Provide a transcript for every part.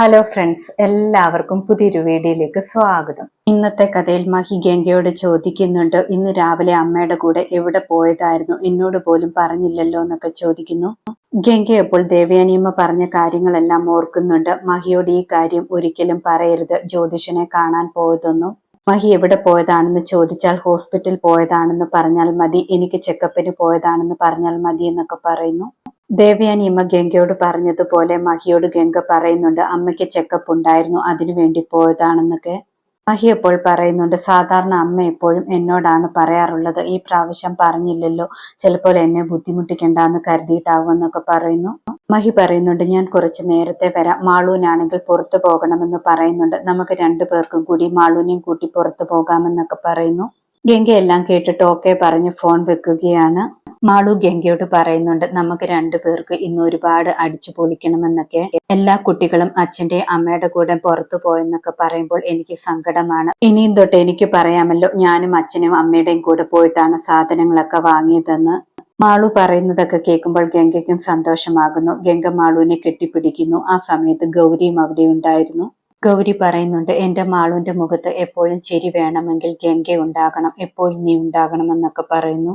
Hello friends എല്ലാവർക്കും പുതിയൊരു വീഡിയോയിലേക്ക് സ്വാഗതം. ഇന്നത്തെ കഥയിൽ മഹി ഗംഗയോട് ചോദിക്കുന്നുണ്ട് ഇന്ന് രാവിലെ അമ്മയുടെ കൂടെ എവിടെ പോയതായിരുന്നു? എന്നോട് പോലും പറഞ്ഞില്ലല്ലോ എന്നൊക്കെ ചോദിക്കുന്നു. ഗംഗ അപ്പോൾ ദേവയാനിയമ്മ പറഞ്ഞ കാര്യങ്ങളെല്ലാം ഓർക്കുന്നുണ്ട്. മഹിയോട് ഈ കാര്യം ഒരിക്കലും പറയരുത്. ജ്യോതിഷനെ കാണാൻ പോയതൊന്നും മഹി എവിടെ പോയതാണെന്ന് ചോദിച്ചാൽ ഹോസ്പിറ്റൽ പോയതാണെന്ന് പറഞ്ഞാൽ മതി എനിക്ക് ചെക്കപ്പിന് പോയതാണെന്ന് പറഞ്ഞാൽ മതി എന്നൊക്കെ പറയുന്നു. ദേവയാനി അമ്മ ഗംഗയോട് പറഞ്ഞതുപോലെ മഹിയോട് ഗംഗ പറയുന്നുണ്ട് അമ്മയ്ക്ക് ചെക്കപ്പ് ഉണ്ടായിരുന്നു അതിനു വേണ്ടി പോയതാണെന്നൊക്കെ. മഹി എപ്പോൾ പറയുന്നുണ്ട് സാധാരണ അമ്മ എപ്പോഴും എന്നോടാണ് പറയാറുള്ളത് ഈ പ്രാവശ്യം പറഞ്ഞില്ലല്ലോ ചിലപ്പോൾ എന്നെ ബുദ്ധിമുട്ടിക്കണ്ടെന്ന് കരുതിയിട്ടാവും എന്നൊക്കെ പറയുന്നു. മഹി പറയുന്നുണ്ട് ഞാൻ കുറച്ച് നേരത്തെ വരാം. മാളൂനാണെങ്കിൽ പുറത്തു പോകണമെന്ന് പറയുന്നുണ്ട്. നമുക്ക് രണ്ടു പേർക്കും കൂടി മാളൂനെയും കൂട്ടി പുറത്തു പോകാമെന്നൊക്കെ പറയുന്നു. ഗംഗ എല്ലാം കേട്ടിട്ട് ഓക്കെ പറഞ്ഞ് ഫോൺ വെക്കുകയാണ്. മാളു ഗംഗയോട് പറയുന്നുണ്ട് നമുക്ക് രണ്ടു പേർക്ക് ഇന്ന് ഒരുപാട് അടിച്ചു പൊളിക്കണമെന്നൊക്കെ. എല്ലാ കുട്ടികളും അച്ഛന്റെ അമ്മയുടെ കൂടെ പുറത്തു പോയെന്നൊക്കെ പറയുമ്പോൾ എനിക്ക് സങ്കടമാണ്. ഇനിയും തൊട്ട് എനിക്ക് പറയാമല്ലോ ഞാനും അച്ഛനും അമ്മയുടെയും കൂടെ പോയിട്ടാണ് സാധനങ്ങളൊക്കെ വാങ്ങിയതെന്ന്. മാളു പറയുന്നതൊക്കെ കേൾക്കുമ്പോൾ ഗംഗയ്ക്കും സന്തോഷമാകുന്നു. ഗംഗ മാളുവിനെ കെട്ടിപ്പിടിക്കുന്നു. ആ സമയത്ത് ഗൗരിയും അവിടെ ഉണ്ടായിരുന്നു. ഗൗരി പറയുന്നുണ്ട് എന്റെ മാളുവിന്റെ മുഖത്ത് എപ്പോഴും ചിരി വേണമെങ്കിൽ ഗംഗ ഉണ്ടാകണം എപ്പോഴും നീ ഉണ്ടാകണം എന്നൊക്കെ പറയുന്നു.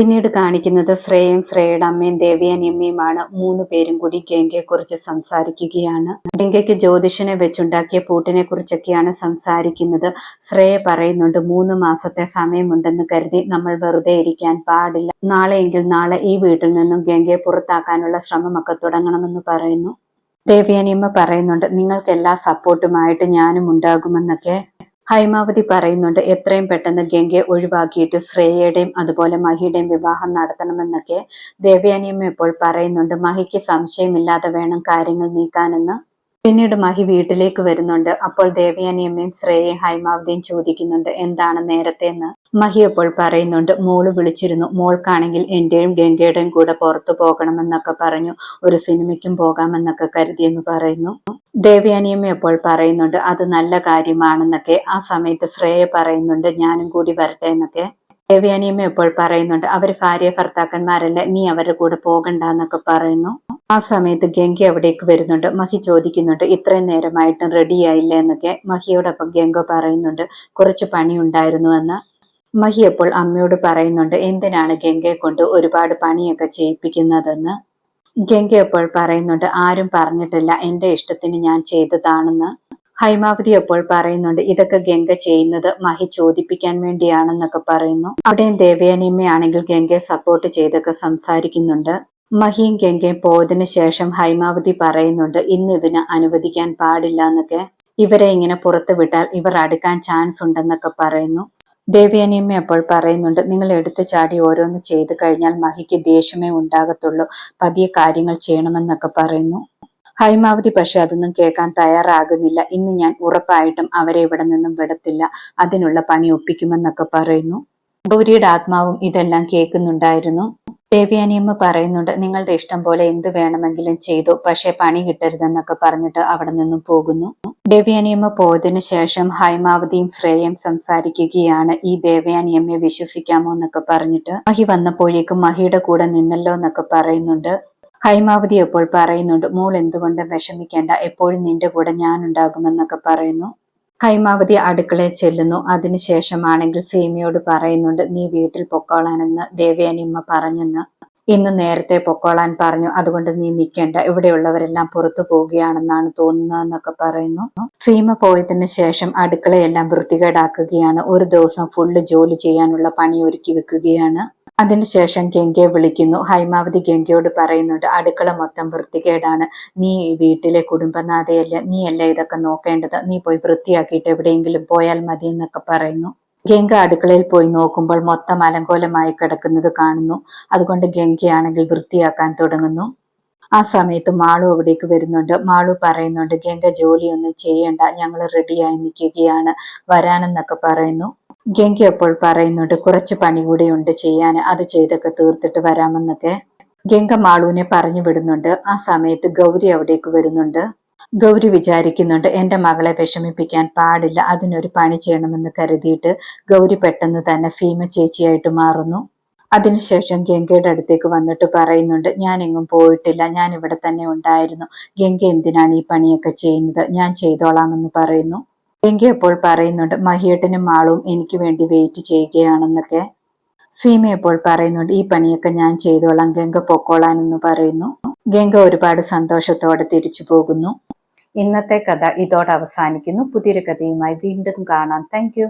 പിന്നീട് കാണിക്കുന്നത് ശ്രേയം ശ്രേയുടെ അമ്മയും ദേവിയനിയമ്മയുമാണ് മൂന്ന് പേരും കൂടി ഗംഗയെ കുറിച്ച് സംസാരിക്കുകയാണ്. ഗംഗയ്ക്ക് ജ്യോതിഷനെ വെച്ചുണ്ടാക്കിയ പൂട്ടിനെ കുറിച്ചൊക്കെയാണ് സംസാരിക്കുന്നത്. ശ്രേയ പറയുന്നുണ്ട് മൂന്ന് മാസത്തെ സമയമുണ്ടെന്ന് കരുതി നമ്മൾ വെറുതെ ഇരിക്കാൻ പാടില്ല. നാളെയെങ്കിൽ നാളെ ഈ വീട്ടിൽ നിന്നും ഗംഗയെ പുറത്താക്കാനുള്ള ശ്രമമൊക്കെ തുടങ്ങണമെന്ന് പറയുന്നു. ദേവിയനിയമ്മ പറയുന്നുണ്ട് നിങ്ങൾക്ക് എല്ലാ സപ്പോർട്ടുമായിട്ട് ഞാനും ഉണ്ടാകുമെന്നൊക്കെ. ഹൈമാവതി പറയുന്നുണ്ട് എത്രയും പെട്ടെന്ന് ഗംഗയെ ഒഴിവാക്കിയിട്ട് ശ്രേയയുടെയും അതുപോലെ മഹിയുടെയും വിവാഹം നടത്തണമെന്നൊക്കെ ദേവയാനിയമ്മ ഇപ്പോൾ പറയുന്നുണ്ട്. മഹിക്ക് സംശയമില്ലാതെ വേണം കാര്യങ്ങൾ നീക്കാനെന്ന് പിന്നീട് മഹി വീട്ടിലേക്ക് വരുന്നുണ്ട്. അപ്പോൾ ദേവയാനിയമ്മയും ശ്രേയയും ഹൈമാവതിയും ചോദിക്കുന്നുണ്ട് എന്താണ് നേരത്തെ എന്ന്? മഹി അപ്പോൾ പറയുന്നുണ്ട് മോൾ വിളിച്ചിരുന്നു. മോൾക്കാണെങ്കിൽ എന്റെയും ഗംഗയുടെയും കൂടെ പുറത്തു പോകണമെന്നൊക്കെ പറഞ്ഞു. ഒരു സിനിമയ്ക്കും പോകാമെന്നൊക്കെ കരുതിയെന്ന് പറയുന്നു. ദേവയാനിയമ്മ അപ്പോൾ പറയുന്നുണ്ട് അത് നല്ല കാര്യമാണെന്നൊക്കെ. ആ സമയത്ത് ശ്രേയ പറയുന്നുണ്ട് ഞാനും കൂടി വരട്ടെ എന്നൊക്കെ. ദേവയാനിയമ്മ ഇപ്പോൾ പറയുന്നുണ്ട് അവർ ഭാര്യ ഭർത്താക്കന്മാരല്ല നീ അവരുടെ കൂടെ പോകണ്ട എന്നൊക്കെ പറയുന്നു. ആ സമയത്ത് ഗംഗ അവിടേക്ക് വരുന്നുണ്ട്. മഹി ചോദിക്കുന്നുണ്ട് ഇത്രയും നേരമായിട്ടും റെഡിയായില്ല എന്നൊക്കെ മഹിയോടൊപ്പം ഗംഗ പറയുന്നുണ്ട് കുറച്ച് പണി ഉണ്ടായിരുന്നു എന്ന്. മഹി അപ്പോൾ അമ്മയോട് പറയുന്നുണ്ട് എന്തിനാണ് ഗംഗയെ കൊണ്ട് ഒരുപാട് പണിയൊക്കെ ചെയ്യിപ്പിക്കുന്നതെന്ന്? ഗംഗ അപ്പോൾ പറയുന്നുണ്ട് ആരും പറഞ്ഞിട്ടില്ല എന്റെ ഇഷ്ടത്തിന് ഞാൻ ചെയ്തതാണെന്ന്. ഹൈമാവതി അപ്പോൾ പറയുന്നുണ്ട് ഇതൊക്കെ ഗംഗ ചെയ്യുന്നത് മഹി ചോദിപ്പിക്കാൻ വേണ്ടിയാണെന്നൊക്കെ പറയുന്നു. അവിടെയും ദേവയാനിയമ്മയാണെങ്കിൽ ഗംഗയെ സപ്പോർട്ട് ചെയ്തൊക്കെ സംസാരിക്കുന്നുണ്ട്. മഹിയും ഗംഗയും പോയതിനു ശേഷം ഹൈമാവതി പറയുന്നുണ്ട് ഇന്ന് ഇതിന് അനുവദിക്കാൻ പാടില്ല എന്നൊക്കെ. ഇവരെ ഇങ്ങനെ പുറത്തു വിട്ടാൽ ഇവർ അടുക്കാൻ ചാൻസ് ഉണ്ടെന്നൊക്കെ പറയുന്നു. ദേവ്യാനിയമ്മ അപ്പോൾ പറയുന്നുണ്ട് നിങ്ങൾ എടുത്തു ചാടി ഓരോന്ന് ചെയ്തു കഴിഞ്ഞാൽ മഹിക്ക് ദേഷ്യമേ ഉണ്ടാകത്തുള്ളൂ. പതിയെ കാര്യങ്ങൾ ചെയ്യണമെന്നൊക്കെ പറയുന്നു. ഹൈമാവതി പക്ഷെ അതൊന്നും കേൾക്കാൻ തയ്യാറാകുന്നില്ല. ഇന്ന് ഞാൻ ഉറപ്പായിട്ടും അവരെ ഇവിടെ നിന്നും വിടത്തില്ല. അതിനുള്ള പണി ഒപ്പിക്കുമെന്നൊക്കെ പറയുന്നു. ഗൗരിയുടെ ആത്മാവും ഇതെല്ലാം കേൾക്കുന്നുണ്ടായിരുന്നു. ദേവ്യാനിയമ്മ പറയുന്നുണ്ട് നിങ്ങളുടെ ഇഷ്ടം പോലെ എന്ത് വേണമെങ്കിലും ചെയ്തു പക്ഷെ പണി കിട്ടരുതെന്നൊക്കെ പറഞ്ഞിട്ട് അവിടെ നിന്നും പോകുന്നു. ദേവ്യാനിയമ്മ പോയതിനു ശേഷം ഹൈമാവതിയും ശ്രേയം സംസാരിക്കുകയാണ്. ഈ ദേവയാനിയമ്മയെ വിശ്വസിക്കാമോ എന്നൊക്കെ പറഞ്ഞിട്ട് മഹി വന്നപ്പോഴേക്കും മഹിയുടെ കൂടെ നിന്നല്ലോ എന്നൊക്കെ പറയുന്നുണ്ട്. ഹൈമാവതി എപ്പോൾ പറയുന്നുണ്ട് മോൾ എന്തുകൊണ്ട് വിഷമിക്കേണ്ട? എപ്പോഴും നിന്റെ കൂടെ ഞാൻ ഉണ്ടാകുമെന്നൊക്കെ പറയുന്നു. ഹൈമാവതി അടുക്കളയിൽ ചെല്ലുന്നു. അതിനുശേഷമാണെങ്കിൽ സീമയോട് പറയുന്നുണ്ട് നീ വീട്ടിൽ പൊക്കോളാനെന്ന് ദേവയാനിയമ്മ പറഞ്ഞെന്ന്. ഇന്ന് നേരത്തെ പൊക്കോളാൻ പറഞ്ഞു. അതുകൊണ്ട് നീ നിൽക്കേണ്ട. ഇവിടെയുള്ളവരെല്ലാം പുറത്തു പോവുകയാണെന്നാണ് തോന്നുന്നതെന്നൊക്കെ പറയുന്നു. സീമ പോയതിന് ശേഷം അടുക്കളയെല്ലാം വൃത്തികേടാക്കുകയാണ്. ഒരു ദിവസം ഫുള്ള് ജോലി ചെയ്യാനുള്ള പണി ഒരുക്കി വെക്കുകയാണ്. അതിനുശേഷം ഗംഗയെ വിളിക്കുന്നു. ഹൈമാവതി ഗംഗയോട് പറയുന്നുണ്ട് അടുക്കള മൊത്തം വൃത്തികേടാണ്. നീ ഈ വീട്ടിലെ കുടുംബനാഥയല്ല? നീ അല്ല ഇതൊക്കെ നോക്കേണ്ടത്? നീ പോയി വൃത്തിയാക്കിയിട്ട് എവിടെയെങ്കിലും പോയാൽ മതി എന്നൊക്കെ പറയുന്നു. ഗംഗ അടുക്കളയിൽ പോയി നോക്കുമ്പോൾ മൊത്തം അലങ്കോലമായി കിടക്കുന്നത് കാണുന്നു. അതുകൊണ്ട് ഗംഗയാണെങ്കിൽ വൃത്തിയാക്കാൻ തുടങ്ങുന്നു. ആ സമയത്ത് മാളു അവിടേക്ക് വരുന്നുണ്ട്. മാളു പറയുന്നുണ്ട് ഗംഗ ജോലിയൊന്നും ചെയ്യണ്ട. ഞങ്ങൾ റെഡിയായി നിൽക്കുകയാണ്. വരാനെന്നൊക്കെ പറയുന്നു. ഗംഗ അപ്പോൾ പറയുന്നുണ്ട് കുറച്ച് പണി കൂടെ ഉണ്ട് ചെയ്യാൻ അത് ചെയ്തൊക്കെ തീർത്തിട്ട് വരാമെന്നൊക്കെ. ഗംഗ മാളുവിനെ പറഞ്ഞു വിടുന്നുണ്ട്. ആ സമയത്ത് ഗൗരി അവിടേക്ക് വരുന്നുണ്ട്. ഗൗരി വിചാരിക്കുന്നുണ്ട് എന്റെ മകളെ വിഷമിപ്പിക്കാൻ പാടില്ല അതിനൊരു പണി ചെയ്യണമെന്ന് കരുതിയിട്ട് ഗൗരി പെട്ടെന്ന് തന്നെ സീമ ചേച്ചിയായിട്ട് മാറുന്നു. അതിനുശേഷം ഗംഗയുടെ അടുത്തേക്ക് വന്നിട്ട് പറയുന്നുണ്ട് ഞാൻ എങ്ങും പോയിട്ടില്ല ഞാൻ ഇവിടെ തന്നെ ഉണ്ടായിരുന്നു. ഗംഗ എന്തിനാണ് ഈ പണിയൊക്കെ ചെയ്യുന്നത്? ഞാൻ ചെയ്തോളാമെന്ന് പറയുന്നു. ഗംഗ അപ്പോൾ പറയുന്നുണ്ട് മഹിയേട്ടനും മാളും എനിക്ക് വേണ്ടി വെയിറ്റ് ചെയ്യുകയാണെന്നൊക്കെ. സീമ അപ്പോൾ പറയുന്നുണ്ട് ഈ പണിയൊക്കെ ഞാൻ ചെയ്തോളാം ഗംഗ പൊക്കോളാൻ എന്ന് പറയുന്നു. ഗംഗ ഒരുപാട് സന്തോഷത്തോടെ തിരിച്ചു പോകുന്നു. ഇന്നത്തെ കഥ ഇതോടെ അവസാനിക്കുന്നു. പുതിയൊരു കഥയുമായി വീണ്ടും കാണാം. താങ്ക്